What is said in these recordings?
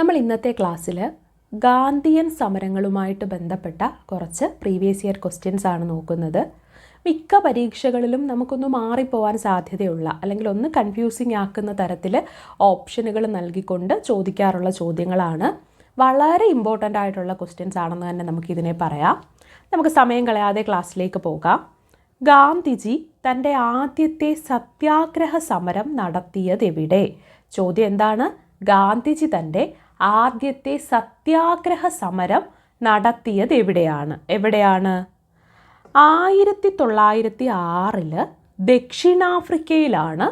നമ്മൾ ഇന്നത്തെ ക്ലാസ്സിൽ ഗാന്ധിയൻ സമരങ്ങളുമായിട്ട് ബന്ധപ്പെട്ട കുറച്ച് പ്രീവിയസ് ഇയർ ക്വസ്റ്റ്യൻസ് ആണ് നോക്കുന്നത്. മിക്ക പരീക്ഷകളിലും നമുക്കൊന്ന് മാറിപ്പോവാൻ സാധ്യതയുള്ള അല്ലെങ്കിൽ ഒന്ന് കൺഫ്യൂസിങ് ആക്കുന്ന തരത്തിൽ ഓപ്ഷനുകൾ നൽകിക്കൊണ്ട് ചോദിക്കാറുള്ള ചോദ്യങ്ങളാണ്. വളരെ ഇമ്പോർട്ടന്റ് ആയിട്ടുള്ള ക്വസ്റ്റ്യൻസ് ആണെന്ന് തന്നെ നമുക്കിതിനെ പറയാം. നമുക്ക് സമയം കളയാതെ ക്ലാസ്സിലേക്ക് പോകാം. ഗാന്ധിജി തന്റെ ആദ്യത്തെ സത്യാഗ്രഹ സമരം നടത്തിയതെവിടെ? ചോദ്യം എന്താണ്? ഗാന്ധിജി തന്റെ ആദ്യത്തെ സത്യാഗ്രഹ സമരം നടത്തിയത് എവിടെയാണ്? എവിടെയാണ്? ആയിരത്തി തൊള്ളായിരത്തി ആറിൽ ദക്ഷിണാഫ്രിക്കയിലാണ്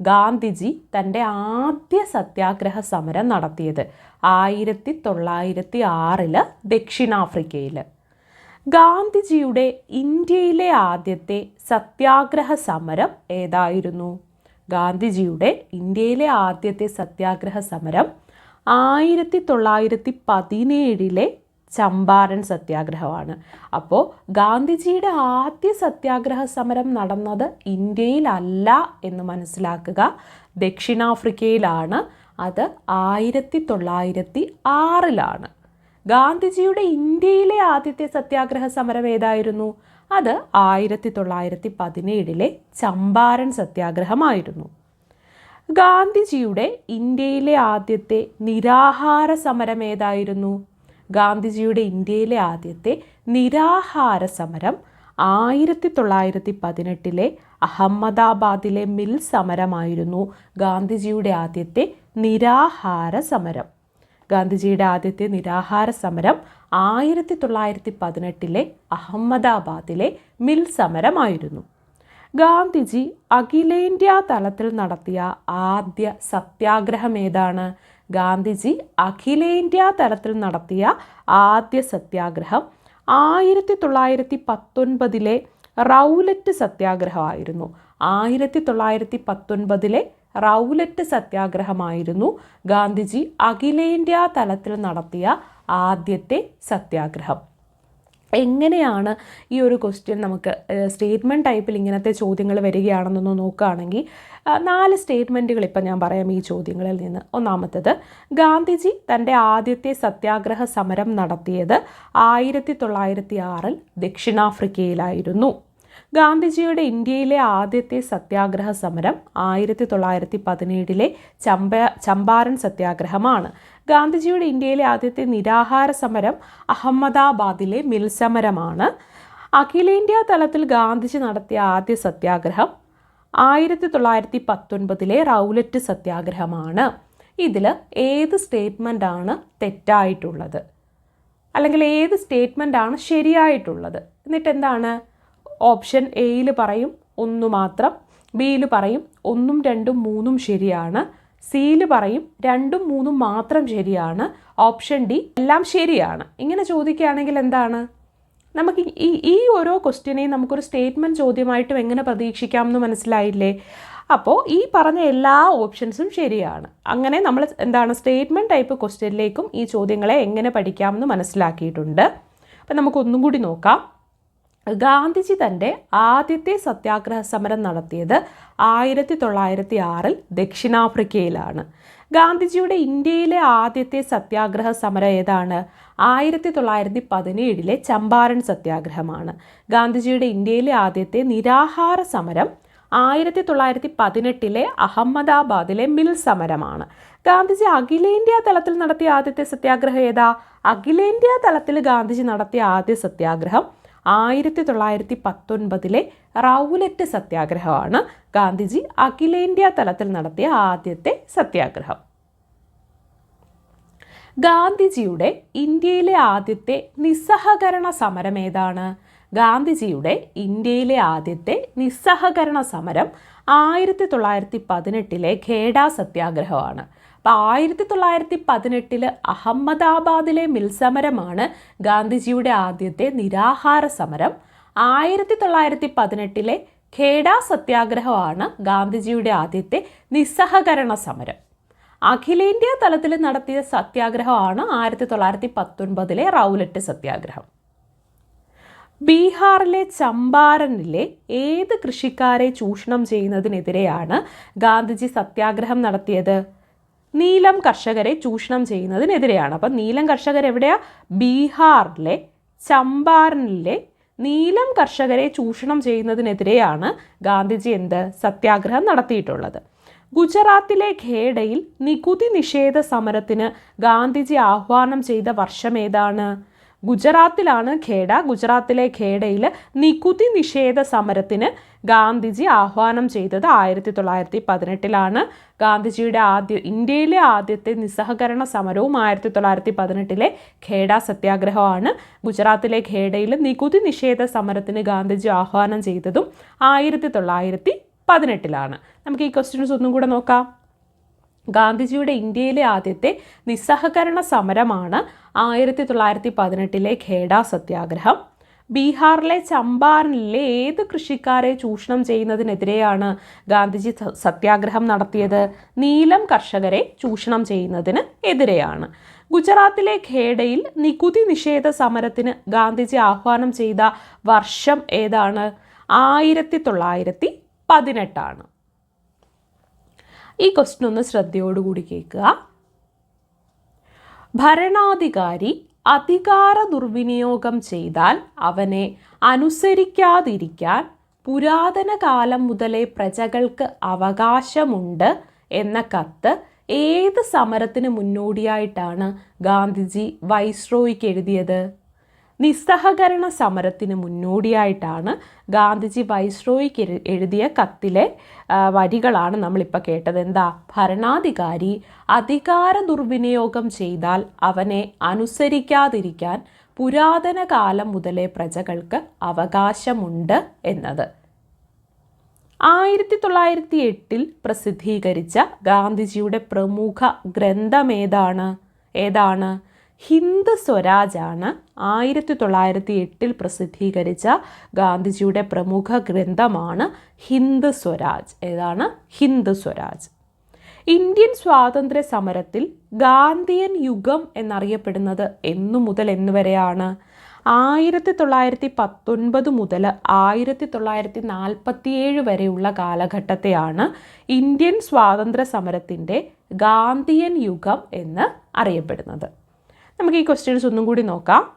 ഗാന്ധിജി തന്റെ ആദ്യ സത്യാഗ്രഹ സമരം നടത്തിയത്. ആയിരത്തി തൊള്ളായിരത്തി ആറിൽ ദക്ഷിണാഫ്രിക്കയിൽ ഗാന്ധിജിയുടെ ഇന്ത്യയിലെ ആദ്യത്തെ സത്യാഗ്രഹ സമരം ഏതായിരുന്നു? ഗാന്ധിജിയുടെ ഇന്ത്യയിലെ ആദ്യത്തെ സത്യാഗ്രഹ സമരം ആയിരത്തി തൊള്ളായിരത്തി പതിനേഴിലെ ചമ്പാരൻ സത്യാഗ്രഹമാണ്. അപ്പോൾ ഗാന്ധിജിയുടെ ആദ്യ സത്യാഗ്രഹ സമരം നടന്നത് ഇന്ത്യയിലല്ല എന്ന് മനസ്സിലാക്കുക. ദക്ഷിണാഫ്രിക്കയിലാണ്. അത് ആയിരത്തി തൊള്ളായിരത്തി ആറിലാണ് ഗാന്ധിജിയുടെ ഇന്ത്യയിലെ ആദ്യത്തെ സത്യാഗ്രഹ സമരം ഏതായിരുന്നു? അത് ആയിരത്തി തൊള്ളായിരത്തി പതിനേഴിലെ ചമ്പാരൻ സത്യാഗ്രഹമായിരുന്നു. ഗാന്ധിജിയുടെ ഇന്ത്യയിലെ ആദ്യത്തെ നിരാഹാര സമരം ഏതായിരുന്നു? ഗാന്ധിജിയുടെ ഇന്ത്യയിലെ ആദ്യത്തെ നിരാഹാര സമരം ആയിരത്തി തൊള്ളായിരത്തി പതിനെട്ടിലെ അഹമ്മദാബാദിലെ മിൽ സമരമായിരുന്നു ഗാന്ധിജിയുടെ ആദ്യത്തെ നിരാഹാര സമരം. ഗാന്ധിജിയുടെ ആദ്യത്തെ നിരാഹാര സമരം ആയിരത്തി തൊള്ളായിരത്തി പതിനെട്ടിലെ അഹമ്മദാബാദിലെ മിൽ സമരമായിരുന്നു. ഗാന്ധിജി അഖിലേന്ത്യാ തലത്തിൽ നടത്തിയ ആദ്യ സത്യാഗ്രഹം ഏതാണ്? ഗാന്ധിജി അഖിലേന്ത്യാ തലത്തിൽ നടത്തിയ ആദ്യ സത്യാഗ്രഹം ആയിരത്തി തൊള്ളായിരത്തി പത്തൊൻപതിലെ റൗലറ്റ് സത്യാഗ്രഹമായിരുന്നു. ആയിരത്തി തൊള്ളായിരത്തി പത്തൊൻപതിലെ റൗലറ്റ് സത്യാഗ്രഹമായിരുന്നു ഗാന്ധിജി അഖിലേന്ത്യാ തലത്തിൽ നടത്തിയ ആദ്യത്തെ സത്യാഗ്രഹം. എങ്ങനെയാണ് ഈ ഒരു ക്വസ്റ്റ്യൻ നമുക്ക് സ്റ്റേറ്റ്മെന്റ് ടൈപ്പിൽ ഇങ്ങനത്തെ ചോദ്യങ്ങൾ വരികയാണെന്നൊന്ന് നോക്കുകയാണെങ്കിൽ നാല് സ്റ്റേറ്റ്മെന്റുകൾ ഇപ്പം ഞാൻ പറയാം ഈ ചോദ്യങ്ങളിൽ നിന്ന്. ഒന്നാമത്തത് ഗാന്ധിജി തന്റെ ആദ്യത്തെ സത്യാഗ്രഹ സമരം നടത്തിയത് ആയിരത്തി തൊള്ളായിരത്തി ആറിൽ ദക്ഷിണാഫ്രിക്കയിലായിരുന്നു. ഗാന്ധിജിയുടെ ഇന്ത്യയിലെ ആദ്യത്തെ സത്യാഗ്രഹ സമരം ആയിരത്തി തൊള്ളായിരത്തി പതിനേഴിലെ ചമ്പ ചമ്പാരൻ സത്യാഗ്രഹമാണ്. ഗാന്ധിജിയുടെ ഇന്ത്യയിലെ ആദ്യത്തെ നിരാഹാര സമരം അഹമ്മദാബാദിലെ മിൽ സമരമാണ്. അഖിലേന്ത്യാ തലത്തിൽ ഗാന്ധിജി നടത്തിയ ആദ്യ സത്യാഗ്രഹം ആയിരത്തി തൊള്ളായിരത്തി പത്തൊൻപതിലെ റൗലറ്റ് സത്യാഗ്രഹമാണ്. ഇതിൽ ഏത് സ്റ്റേറ്റ്മെന്റ് ആണ് തെറ്റായിട്ടുള്ളത്? അല്ലെങ്കിൽ ഏത് സ്റ്റേറ്റ്മെന്റ് ആണ് ശരിയായിട്ടുള്ളത്? എന്നിട്ട് എന്താണ് ഓപ്ഷൻ എയിൽ പറയും ഒന്ന് മാത്രം ബിയിൽ പറയും ഒന്നും രണ്ടും മൂന്നും ശരിയാണ് സിയിൽ പറയും രണ്ടും മൂന്നും മാത്രം ശരിയാണ് ഓപ്ഷൻ ഡി എല്ലാം ശരിയാണ്. ഇങ്ങനെ ചോദിക്കുകയാണെങ്കിൽ എന്താണ്? നമുക്ക് ഈ ഈ ഓരോ ക്വസ്റ്റ്യനെയും നമുക്കൊരു സ്റ്റേറ്റ്മെന്റ് ചോദ്യമായിട്ടും എങ്ങനെ പ്രതീക്ഷിക്കാം എന്ന് മനസ്സിലായില്ലേ? അപ്പോൾ ഈ പറഞ്ഞ എല്ലാ ഓപ്ഷൻസും ശരിയാണ്. അങ്ങനെ നമ്മൾ എന്താണ് സ്റ്റേറ്റ്മെന്റ് ടൈപ്പ് ക്വസ്റ്റ്യനിലേക്കും ഈ ചോദ്യങ്ങളെ എങ്ങനെ പഠിക്കാമെന്ന് മനസ്സിലാക്കിയിട്ടുണ്ട്. അപ്പം നമുക്കൊന്നും കൂടി നോക്കാം. ഗാന്ധിജി തന്റെ ആദ്യത്തെ സത്യാഗ്രഹ സമരം നടത്തിയത് ആയിരത്തി തൊള്ളായിരത്തി ആറിൽ ദക്ഷിണാഫ്രിക്കയിലാണ്. ഗാന്ധിജിയുടെ ഇന്ത്യയിലെ ആദ്യത്തെ സത്യാഗ്രഹ സമരം ഏതാണ്? ആയിരത്തി തൊള്ളായിരത്തി പതിനേഴിലെ ചമ്പാരൻ സത്യാഗ്രഹമാണ്. ഗാന്ധിജിയുടെ ഇന്ത്യയിലെ ആദ്യത്തെ നിരാഹാര സമരം ആയിരത്തി തൊള്ളായിരത്തി പതിനെട്ടിലെ അഹമ്മദാബാദിലെ മിൽ സമരമാണ്. ഗാന്ധിജി അഖിലേന്ത്യാ തലത്തിൽ നടത്തിയ ആദ്യത്തെ സത്യാഗ്രഹം ഏതാ? അഖിലേന്ത്യാ തലത്തിൽ ഗാന്ധിജി നടത്തിയ ആദ്യ സത്യാഗ്രഹം ആയിരത്തി തൊള്ളായിരത്തി പത്തൊൻപതിലെ റൗലറ്റ് സത്യാഗ്രഹമാണ് ഗാന്ധിജി അഖിലേന്ത്യാ തലത്തിൽ നടത്തിയ ആദ്യത്തെ സത്യാഗ്രഹം. ഗാന്ധിജിയുടെ ഇന്ത്യയിലെ ആദ്യത്തെ നിസ്സഹകരണ സമരം ഏതാണ്? ഗാന്ധിജിയുടെ ഇന്ത്യയിലെ ആദ്യത്തെ നിസ്സഹകരണ സമരം ആയിരത്തി തൊള്ളായിരത്തി പതിനെട്ടിലെ ഖേഡ സത്യാഗ്രഹമാണ്. അപ്പോൾ ആയിരത്തി തൊള്ളായിരത്തി പതിനെട്ടിൽ അഹമ്മദാബാദിലെ മിൽസമരമാണ് ഗാന്ധിജിയുടെ ആദ്യത്തെ നിരാഹാര സമരം. ആയിരത്തി തൊള്ളായിരത്തി പതിനെട്ടിലെ ഖേഡ സത്യാഗ്രഹമാണ് ഗാന്ധിജിയുടെ ആദ്യത്തെ നിസ്സഹകരണ സമരം. അഖിലേന്ത്യാ തലത്തിൽ നടത്തിയ സത്യാഗ്രഹമാണ് ആയിരത്തി തൊള്ളായിരത്തി പത്തൊൻപതിലെ റൗലറ്റ് സത്യാഗ്രഹം. ബീഹാറിലെ ചമ്പാരനിലെ ഏത് കൃഷിക്കാരെ ചൂഷണം ചെയ്യുന്നതിനെതിരെയാണ് ഗാന്ധിജി സത്യാഗ്രഹം നടത്തിയത്? നീലം കർഷകരെ ചൂഷണം ചെയ്യുന്നതിനെതിരെയാണ്. അപ്പം നീലം കർഷകർ എവിടെയാ? ബീഹാറിലെ ചമ്പാരനിലെ നീലം കർഷകരെ ചൂഷണം ചെയ്യുന്നതിനെതിരെയാണ് ഗാന്ധിജി എന്ത് സത്യാഗ്രഹം നടത്തിയിട്ടുള്ളത്. ഗുജറാത്തിലെ ഖേഡയിൽ നികുതി നിഷേധ സമരത്തിന് ഗാന്ധിജി ആഹ്വാനം ചെയ്ത വർഷം ഏതാണ്? ഗുജറാത്തിലാണ് ഖേഡ. ഗുജറാത്തിലെ ഖേഡയിൽ നികുതി നിഷേധ സമരത്തിന് ഗാന്ധിജി ആഹ്വാനം ചെയ്തത് ആയിരത്തി തൊള്ളായിരത്തി പതിനെട്ടിലാണ് ഗാന്ധിജിയുടെ ആദ്യ ഇന്ത്യയിലെ ആദ്യത്തെ നിസ്സഹകരണ സമരവും ആയിരത്തി തൊള്ളായിരത്തി പതിനെട്ടിലെ ഖേഡ സത്യാഗ്രഹമാണ്. ഗുജറാത്തിലെ ഖേഡയിൽ നികുതി നിഷേധ സമരത്തിന് ഗാന്ധിജി ആഹ്വാനം ചെയ്തതും ആയിരത്തി തൊള്ളായിരത്തി പതിനെട്ടിലാണ് നമുക്ക് ഈ ക്വസ്റ്റ്യൻസ് ഒന്നും കൂടെ നോക്കാം. ഗാന്ധിജിയുടെ ഇന്ത്യയിലെ ആദ്യത്തെ നിസ്സഹകരണ സമരമാണ് ആയിരത്തി തൊള്ളായിരത്തി പതിനെട്ടിലെ ഖേഡ സത്യാഗ്രഹം. ബീഹാറിലെ ചമ്പാരനിലെ ഏത് കൃഷിക്കാരെ ചൂഷണം ചെയ്യുന്നതിനെതിരെയാണ് ഗാന്ധിജി സത്യാഗ്രഹം നടത്തിയത്? നീലം കർഷകരെ ചൂഷണം ചെയ്യുന്നതിന് എതിരെയാണ്. ഗുജറാത്തിലെ ഖേഡയിൽ നികുതി നിഷേധ സമരത്തിന് ഗാന്ധിജി ആഹ്വാനം ചെയ്ത വർഷം ഏതാണ്? ആയിരത്തി തൊള്ളായിരത്തി പതിനെട്ടാണ് ഈ ക്വസ്റ്റ്യൻ ഒന്ന് ശ്രദ്ധയോടുകൂടി കേൾക്കുക. ഭരണാധികാരി അധികാര ദുർവിനിയോഗം ചെയ്താൽ അവനെ അനുസരിക്കാതിരിക്കാൻ പുരാതന കാലം മുതലേ പ്രജകൾക്ക് അവകാശമുണ്ട് എന്ന കത്ത് ഏത് സമരത്തിന് മുന്നോടിയായിട്ടാണ് ഗാന്ധിജി വൈസ്രോയ്ക്ക് എഴുതിയത്? നിസ്സഹകരണ സമരത്തിന് മുന്നോടിയായിട്ടാണ് ഗാന്ധിജി വൈസ്രോയ്ക്ക് എഴുതിയ കത്തിലെ വരികളാണ് നമ്മളിപ്പോൾ കേട്ടത്. എന്താ? ഭരണാധികാരി അധികാര ദുർവിനിയോഗം ചെയ്താൽ അവനെ അനുസരിക്കാതിരിക്കാൻ പുരാതന കാലം മുതലേ പ്രജകൾക്ക് അവകാശമുണ്ട് എന്നത്. ആയിരത്തി തൊള്ളായിരത്തി എട്ടിൽ പ്രസിദ്ധീകരിച്ച ഗാന്ധിജിയുടെ പ്രമുഖ ഗ്രന്ഥം ഏതാണ്? ഏതാണ്? ഹിന്ദ് സ്വരാജാണ് ആയിരത്തി തൊള്ളായിരത്തി എട്ടിൽ പ്രസിദ്ധീകരിച്ച ഗാന്ധിജിയുടെ പ്രമുഖ ഗ്രന്ഥമാണ് ഹിന്ദ് സ്വരാജ്. ഏതാണ്? ഹിന്ദ് സ്വരാജ്. ഇന്ത്യൻ സ്വാതന്ത്ര്യ സമരത്തിൽ ഗാന്ധിയൻ യുഗം എന്നറിയപ്പെടുന്നത് എന്നു മുതൽ എന്നു വരെയാണ്. ആയിരത്തി തൊള്ളായിരത്തി പത്തൊൻപത് മുതൽ ആയിരത്തി തൊള്ളായിരത്തി നാൽപ്പത്തിയേഴ് വരെയുള്ള കാലഘട്ടത്തെയാണ് ഇന്ത്യൻ സ്വാതന്ത്ര്യ സമരത്തിന്റെ ഗാന്ധിയൻ യുഗം എന്ന് അറിയപ്പെടുന്നത്. നമുക്ക് ഈ ക്വസ്റ്റ്യൻസ് ഒന്നും കൂടി നോക്കാം.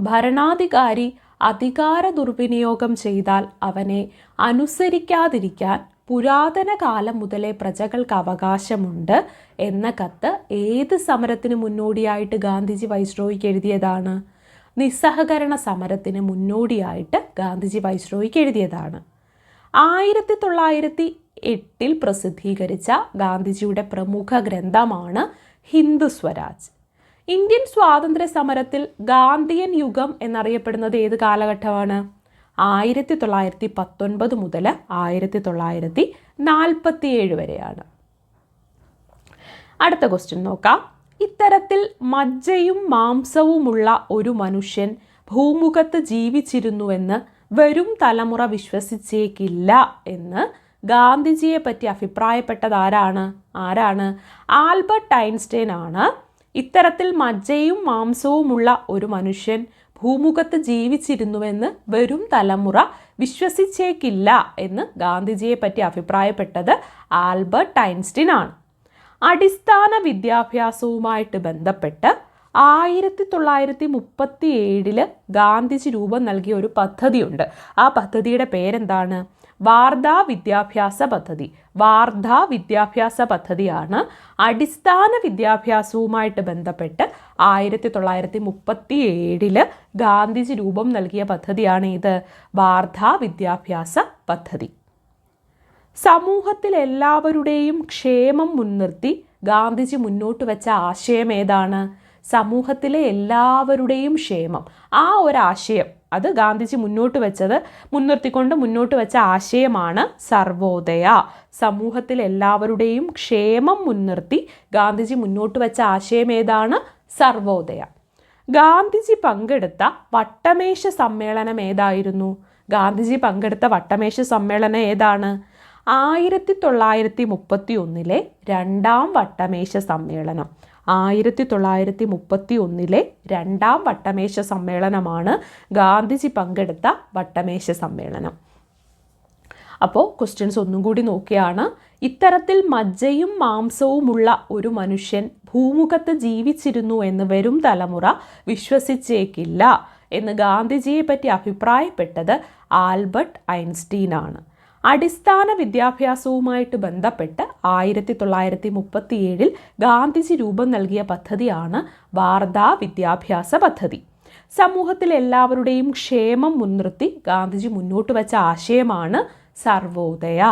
ഭരണാധികാരി അധികാര ദുർവിനിയോഗം ചെയ്താൽ അവനെ അനുസരിക്കാതിരിക്കാൻ പുരാതന കാലം മുതലേ പ്രജകൾക്ക് അവകാശമുണ്ട് എന്ന കത്ത് ഏത് സമരത്തിന് മുന്നോടിയായിട്ട് ഗാന്ധിജി വൈശ്രോയിക്ക് എഴുതിയതാണ്? നിസ്സഹകരണ സമരത്തിന് മുന്നോടിയായിട്ട് ഗാന്ധിജി വൈശ്രോയിക്ക് എഴുതിയതാണ്. ആയിരത്തി തൊള്ളായിരത്തി എട്ടിൽ പ്രസിദ്ധീകരിച്ച ഗാന്ധിജിയുടെ പ്രമുഖ ഗ്രന്ഥമാണ് ഹിന്ദു സ്വരാജ്. ഇന്ത്യൻ സ്വാതന്ത്ര്യ സമരത്തിൽ ഗാന്ധിയൻ യുഗം എന്നറിയപ്പെടുന്നത് ഏത് കാലഘട്ടമാണ്? ആയിരത്തി തൊള്ളായിരത്തി പത്തൊൻപത് മുതൽ ആയിരത്തി തൊള്ളായിരത്തി നാൽപ്പത്തിയേഴ് വരെയാണ്. അടുത്ത ക്വസ്റ്റ്യൻ നോക്കാം. ഇത്തരത്തിൽ മജ്ജയും മാംസവുമുള്ള ഒരു മനുഷ്യൻ ഭൂമുഖത്ത് ജീവിച്ചിരുന്നുവെന്ന് വരും തലമുറ വിശ്വസിച്ചേക്കില്ല എന്ന് ഗാന്ധിജിയെ പറ്റി അഭിപ്രായപ്പെട്ടത് ആരാണ്? ആരാണ്? ആൽബർട്ട് ഐൻസ്റ്റൈൻ ആണ്. ഇത്തരത്തിൽ മജ്ജയും മാംസവുമുള്ള ഒരു മനുഷ്യൻ ഭൂമുഖത്ത് ജീവിച്ചിരുന്നുവെന്ന് വരും തലമുറ വിശ്വസിച്ചേക്കില്ല എന്ന് ഗാന്ധിജിയെ പറ്റി അഭിപ്രായപ്പെട്ടത് ആൽബർട്ട് ഐൻസ്റ്റീൻ ആണ് അടിസ്ഥാന വിദ്യാഭ്യാസവുമായിട്ട് ബന്ധപ്പെട്ട് ആയിരത്തി തൊള്ളായിരത്തി മുപ്പത്തി ഏഴിൽ ഗാന്ധിജി രൂപം നൽകിയ ഒരു പദ്ധതിയുണ്ട്. ആ പദ്ധതിയുടെ പേരെന്താണ്? വാർധാ വിദ്യാഭ്യാസ പദ്ധതി. വാർധാ വിദ്യാഭ്യാസ പദ്ധതിയാണ് അടിസ്ഥാന വിദ്യാഭ്യാസവുമായിട്ട് ബന്ധപ്പെട്ട് ആയിരത്തി തൊള്ളായിരത്തി മുപ്പത്തി ഏഴിൽ ഗാന്ധിജി രൂപം നൽകിയ പദ്ധതിയാണ് ഇത് വാർധാ വിദ്യാഭ്യാസ പദ്ധതി. സമൂഹത്തിൽ എല്ലാവരുടെയും ക്ഷേമം മുൻനിർത്തി ഗാന്ധിജി മുന്നോട്ട് വെച്ച ആശയം ഏതാണ്? സമൂഹത്തിലെ എല്ലാവരുടെയും ക്ഷേമം. ആ ഒരാശയം അത് ഗാന്ധിജി മുന്നോട്ട് വെച്ചത് മുൻനിർത്തിക്കൊണ്ട് മുന്നോട്ട് വെച്ച ആശയമാണ് സർവോദയ. സമൂഹത്തിൽ എല്ലാവരുടെയും ക്ഷേമം മുൻനിർത്തി ഗാന്ധിജി മുന്നോട്ട് വെച്ച ആശയം ഏതാണ്? സർവോദയ. ഗാന്ധിജി പങ്കെടുത്ത വട്ടമേശ സമ്മേളനം ഏതായിരുന്നു? ഗാന്ധിജി പങ്കെടുത്ത വട്ടമേശ സമ്മേളനം ഏതാണ്? ആയിരത്തി തൊള്ളായിരത്തി മുപ്പത്തി ഒന്നിലെ രണ്ടാം വട്ടമേശ സമ്മേളനം. ആയിരത്തി തൊള്ളായിരത്തി മുപ്പത്തി ഒന്നിലെ രണ്ടാം വട്ടമേശ സമ്മേളനമാണ് ഗാന്ധിജി പങ്കെടുത്ത വട്ടമേശ സമ്മേളനം. അപ്പോൾ ക്വസ്റ്റ്യൻസ് ഒന്നും കൂടി നോക്കിയാണ്. ഇത്തരത്തിൽ മജ്ജയും മാംസവുമുള്ള ഒരു മനുഷ്യൻ ഭൂമുഖത്ത് ജീവിച്ചിരുന്നു എന്ന് വരും തലമുറ വിശ്വസിച്ചേക്കില്ല എന്ന് ഗാന്ധിജിയെ പറ്റി അഭിപ്രായപ്പെട്ടത് ആൽബർട്ട് ഐൻസ്റ്റീൻ ആണ് അടിസ്ഥാന വിദ്യാഭ്യാസവുമായിട്ട് ബന്ധപ്പെട്ട് ആയിരത്തി തൊള്ളായിരത്തി മുപ്പത്തിയേഴിൽ ഗാന്ധിജി രൂപം നൽകിയ പദ്ധതിയാണ് വാർധാ വിദ്യാഭ്യാസ പദ്ധതി. സമൂഹത്തിലെ എല്ലാവരുടെയും ക്ഷേമം മുൻനിർത്തി ഗാന്ധിജി മുന്നോട്ട് വച്ച ആശയമാണ് സർവോദയ.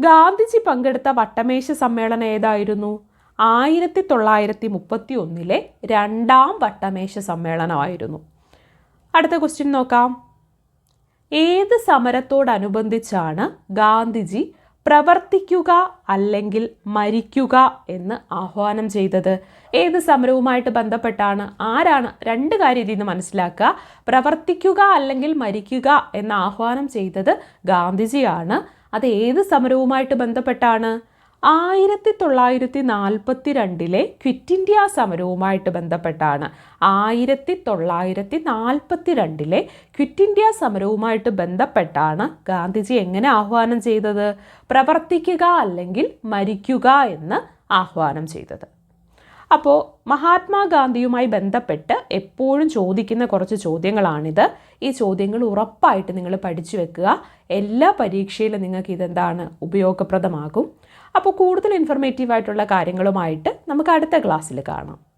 ഗാന്ധിജി പങ്കെടുത്ത വട്ടമേശ സമ്മേളനം ഏതായിരുന്നു? ആയിരത്തി തൊള്ളായിരത്തി മുപ്പത്തി ഒന്നിലെ രണ്ടാം വട്ടമേശ സമ്മേളനമായിരുന്നു. അടുത്ത ക്വസ്റ്റ്യൻ നോക്കാം. ഏത് സമരത്തോടനുബന്ധിച്ചാണ് ഗാന്ധിജി പ്രവർത്തിക്കുക അല്ലെങ്കിൽ മരിക്കുക എന്ന് ആഹ്വാനം ചെയ്തത്? ഏത് സമരവുമായിട്ട് ബന്ധപ്പെട്ടാണ്? ആരാണ് രണ്ട് കാര്യം ഇതിൽ നിന്ന് മനസ്സിലാക്കുക? പ്രവർത്തിക്കുക അല്ലെങ്കിൽ മരിക്കുക എന്ന് ആഹ്വാനം ചെയ്തത് ഗാന്ധിജിയാണ്. അത് ഏത് സമരവുമായിട്ട് ബന്ധപ്പെട്ടാണ്? ആയിരത്തി തൊള്ളായിരത്തി നാൽപ്പത്തി രണ്ടിലെ ക്വിറ്റ് ഇന്ത്യ സമരവുമായിട്ട് ബന്ധപ്പെട്ടാണ്. ആയിരത്തി തൊള്ളായിരത്തി നാൽപ്പത്തി രണ്ടിലെ ക്വിറ്റ് ഇന്ത്യ സമരവുമായിട്ട് ബന്ധപ്പെട്ടാണ് ഗാന്ധിജി എങ്ങനെ ആഹ്വാനം ചെയ്തത്? പ്രവർത്തിക്കുക അല്ലെങ്കിൽ മരിക്കുക എന്ന് ആഹ്വാനം ചെയ്തത്. അപ്പോൾ മഹാത്മാഗാന്ധിയുമായി ബന്ധപ്പെട്ട് എപ്പോഴും ചോദിക്കുന്ന കുറച്ച് ചോദ്യങ്ങളാണിത്. ഈ ചോദ്യങ്ങൾ ഉറപ്പായിട്ട് നിങ്ങൾ പഠിച്ചു വെക്കുക. എല്ലാ പരീക്ഷയിലും നിങ്ങൾക്ക് ഇതെന്താണ് ഉപയോഗപ്രദമാകും. അപ്പോൾ കൂടുതൽ ഇൻഫർമേറ്റീവ് ആയിട്ടുള്ള കാര്യങ്ങളുമായിട്ട് നമുക്ക് അടുത്ത ക്ലാസ്സിൽ കാണാം.